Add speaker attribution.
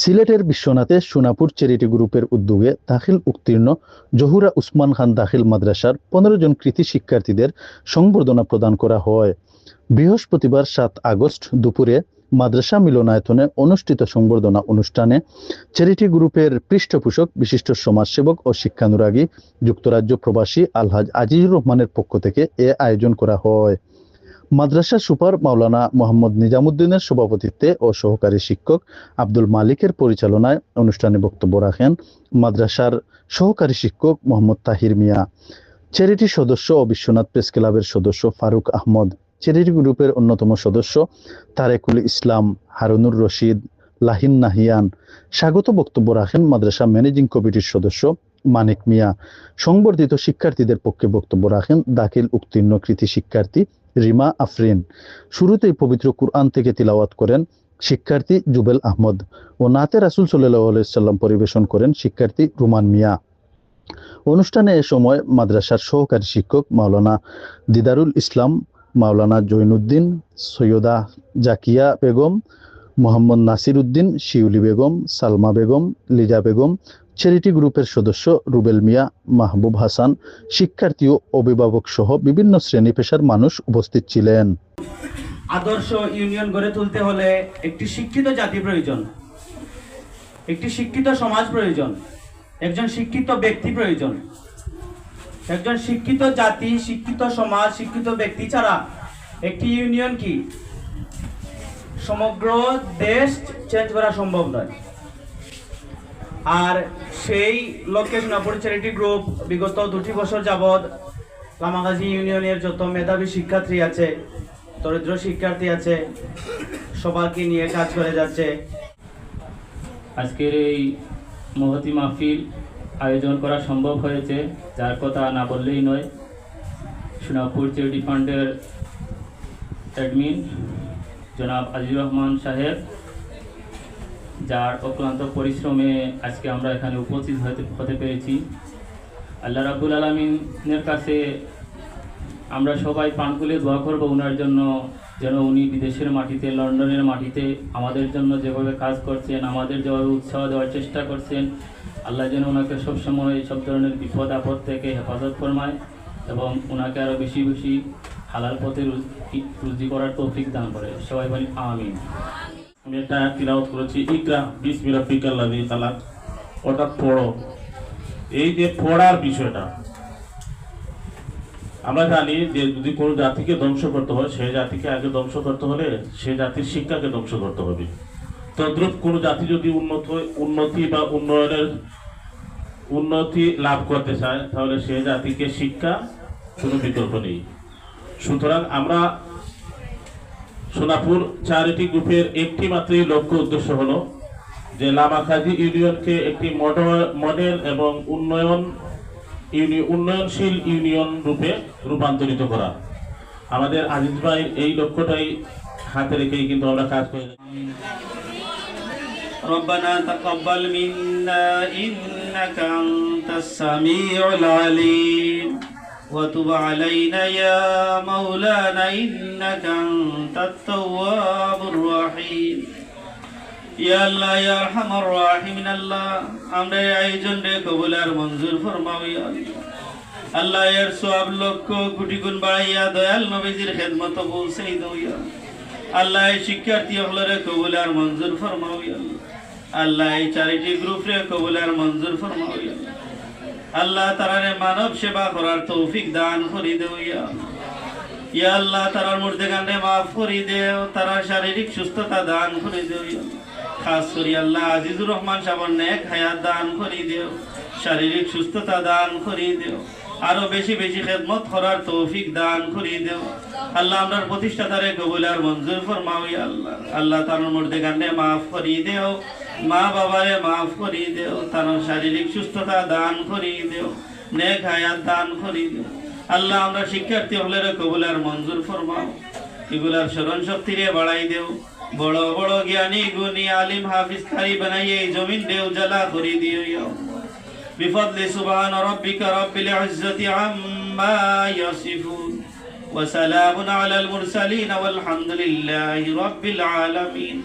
Speaker 1: সিলেটের বিশ্বনাথে সোনাপুর চ্যারিটি গ্রুপের উদ্যোগে দাখিল উত্তীর্ণ জহুরা উসমান খান দাখিল মাদ্রাসার পনেরো জন কৃতি শিক্ষার্থীদের সংবর্ধনা প্রদান করা হয়। বৃহস্পতিবার সাত আগস্ট দুপুরে মাদ্রাসা মিলনায়তনে অনুষ্ঠিত সংবর্ধনা অনুষ্ঠানে চ্যারিটি গ্রুপের পৃষ্ঠপোষক, বিশিষ্ট সমাজসেবক ও শিক্ষানুরাগী যুক্তরাজ্য প্রবাসী আলহাজ আজিজুর রহমানের পক্ষ থেকে এ আয়োজন করা হয়। মাদ্রাসা সুপার মাওলানা মোহাম্মদ নিজামুদ্দিনের সভাপতিত্বে ও সহকারী শিক্ষক আব্দুল মালিকের পরিচালনায় অনুষ্ঠানে বক্তব্য রাখেন মাদ্রাসার সহকারী শিক্ষক মোহাম্মদ তাহির মিয়া। চ্যারিটি সদস্য ও বিশ্বনাথ প্রেস ক্লাবের সদস্য ফারুক আহমদ। চ্যারিটি গ্রুপের অন্যতম সদস্য তারেকুল ইসলাম, হারুনুর রশিদ, লাহিন নাহিয়ান। স্বাগত বক্তব্য রাখেন মাদ্রাসা ম্যানেজিং কমিটির সদস্য মানিক মিয়া, সংবর্ধিত শিক্ষার্থীদের পক্ষে বক্তব্য রাখেন দাখিল উত্তীর্ণ কৃতি শিক্ষার্থী রিমা আফরিন। শুরুতেই পবিত্র কুরআন থেকে তিলাওয়াত করেন শিক্ষার্থী জুবেল আহমদ ও নাতে রাসুল সাল্লাম পরিবেশন করেন শিক্ষার্থী রুমান মিয়া। অনুষ্ঠানে এ সময় মাদ্রাসার সহকারী শিক্ষক মাওলানা দিদারুল ইসলাম, মাওলানা জৈনুদ্দিন, সৈয়দা জাকিয়া বেগম, মোহাম্মদ নাসির উদ্দিন শিউলি বেগম, সালমা বেগম, লিজা বেগম চ্যারিটি গ্রুপের সদস্য রুবেল মিয়া, মাহবুব হাসান, শিক্ষার্থী ও অভিভাবক সহ বিভিন্ন শ্রেণি পেশার মানুষ উপস্থিত ছিলেন।
Speaker 2: আদর্শ ইউনিয়ন গড়ে তুলতে হলে একটি শিক্ষিত জাতি প্রয়োজন, একটি শিক্ষিত সমাজ প্রয়োজন, একজন শিক্ষিত ব্যক্তি প্রয়োজন। একজন শিক্ষিত জাতি, শিক্ষিত সমাজ, শিক্ষিত ব্যক্তি ছাড়া একটি ইউনিয়ন কি? সমগ্র দেশ চেঞ্জ করা সম্ভব নয়। আর সেই লক্ষ্যে সোনাপুর চ্যারিটি গ্রুপ বিগত দুটি বছর যাবৎ লামাগাজী ইউনিয়নের যত মেধাবী শিক্ষার্থী আছে, দরিদ্র শিক্ষার্থী আছে, সবাইকে নিয়ে কাজ করে যাচ্ছে।
Speaker 3: আজকের এই মহতি মাহফিল আয়োজন করা সম্ভব হয়েছে, যার কথা না বললেই নয়। সোনাপুর চ্যারিটি ফান্ডের অ্যাডমিন জনাব আজিজুর রহমান সাহেব। যার অক্লান্ত পরিশ্রমে আজকে আমরা এখানে উপস্থিত হতে পেরেছি। আল্লাহ রাবুল আলমিনের কাছে আমরা সবাই খুলে দোয়া করব ওনার জন্য, যেন উনি বিদেশের মাটিতে, লন্ডনের মাটিতে আমাদের জন্য যেভাবে কাজ করছেন, আমাদের যেভাবে উৎসাহ দেওয়ার চেষ্টা করছেন, আল্লাহ যেন ওনাকে সবসময় সব ধরনের বিপদ আপদ থেকে হেফাজত ফরমায় এবং ওনাকে আরও বেশি বেশি হালাল পথে রুজি করার তৌফিক দান করে। সবাই বলি আমিন।
Speaker 4: আমি একটা তিলাওয়াত করেছি, ইকরা বিসমিল্লাহ ফিকাল্লাযী খালাক। ওটা পড়ো। এই যে পড়ার বিষয়টা, আমরা জানি যে যদি কোনো জাতিকে ধ্বংস করতে হয়, সেই জাতিকে আগে ধ্বংস করতে হলে সেই জাতির শিক্ষাকে ধ্বংস করতে হবে। তদ্রুপ কোনো জাতি যদি উন্নত উন্নতি বা উন্নয়নের উন্নতি লাভ করতে চায়, তাহলে সেই জাতিকে শিক্ষা কোনো বিকল্প নেই। সুতরাং আমরা সোনাপুর চ্যারিটি গ্রুপের একটি মাত্রই লক্ষ্য উদ্দেশ্য হলো যে লামাখাজি ইউনিয়নকে একটি মডেল মডেল এবং উন্নয়ন ইউনি- উন্নয়নশীল ইউনিয়ন রূপে রূপান্তরিত করা আমাদের আজিজ ভাই এই লক্ষ্যটাই হাতে রেখেই কিন্তু আমরা কাজ করে যাচ্ছি।
Speaker 2: ربنا تقبل منا إنك أنت السميع العليم وتب علينا يا مولانا إنك أنت التواب الرحيم ইয়া আল্লাহ ইয়া আরহামার রাহিমিন আল্লাহ আমরা এই আয়োজন রে কবুল আর মঞ্জুর ফরমাও ইয়া আল্লাহ। আল্লাহ এর সব লক্ষ কোটি গুণ বাড়াইয়া দয়াল নবীজির খেদমত পৌঁছাই দাও ইয়া আল্লাহ। আল্লাহ এই শিক্ষার্থী হলরে কবুল আর মঞ্জুর ফরমাও ইয়া আল্লাহ। আল্লাহ এই চারিটি গ্রুপ রে কবুল আর মঞ্জুর ফরমাও ইয়া আল্লাহ। তারারে মানব সেবা করার তৌফিক দান করি দেও ইয়া আল্লাহ। তারার মধ্যে গানে মাফ করি দেও তারার শারীরিক সুস্থতা দান করে দেও। খাস করি আল্লাহ আজিজুর রহমান সাবর নেক হায়াত দান করি দেও, শারীরিক সুস্থতা দান করি দেও, আরও বেশি বেশি খেদমত করার তৌফিক দান করি দেও আল্লাহ আমরার প্রতিষ্ঠাতারে কবুল আর মঞ্জুর ফরমাও আল্লাহ আল্লাহ তার মধ্যে গানে মাফ করি দেও মা বাবারে মাফ করি দেও তার শারীরিক সুস্থতা দান করি দেও নেক হায়াত দান করি দেও আল্লাহ আমরা শিক্ষার্থী হলে কবুল আর মঞ্জুর ফরমাও এগুলার স্মরণ শক্তিরে বাড়াই দেও বড় বড় জ্ঞানী গুণী আলিম হাফিজ কারি বানাইয়ে এই জমিন দেও জ্বালা করে দিও ইয়া আল্লাহ। بفضل سبحان ربك رب العزة عما يصفون وسلام على المرسلين والحمد لله رب العالمين